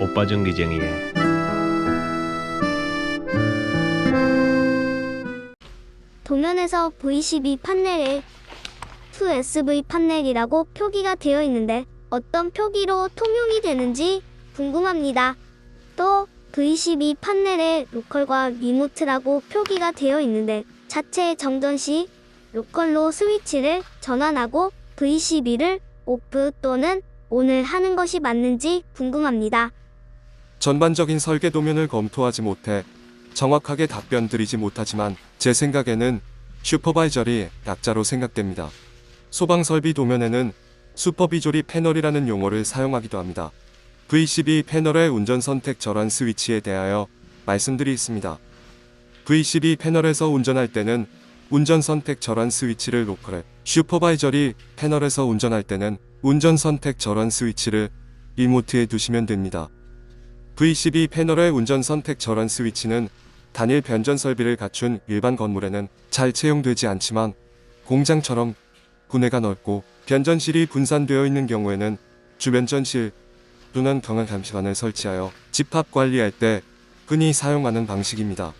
오빠 전기쟁이에 도면에서 V12 판넬에 2SV 판넬이라고 표기가 되어 있는데 어떤 표기로 통용이 되는지 궁금합니다. 또 V12 판넬에 로컬과 리모트라고 표기가 되어 있는데 자체 정전 시 로컬로 스위치를 전환하고 V12를 오프 또는 ON을 하는 것이 맞는지 궁금합니다. 전반적인 설계 도면을 검토하지 못해 정확하게 답변 드리지 못하지만 제 생각에는 슈퍼바이저리 약자로 생각됩니다. 소방 설비 도면에는 슈퍼비조리 패널이라는 용어를 사용하기도 합니다. V12 패널의 운전 선택 절환 스위치에 대하여 말씀드리 있습니다. V12 패널에서 운전할 때는 운전 선택 절환 스위치를 로컬에, 슈퍼바이저리 패널에서 운전할 때는 운전 선택 절환 스위치를 리모트에 두시면 됩니다. V12 패널의 운전 선 택 절환 스위치는 단일 변전 설비를 갖춘 일반 건물에는 잘 채용되지 않지만 공장처럼 구내가 넓고 변전실이 분산되어 있는 경우에는 주변전실 또는 경화 감시관을 설치하여 집합 관리할 때 흔히 사용하는 방식입니다.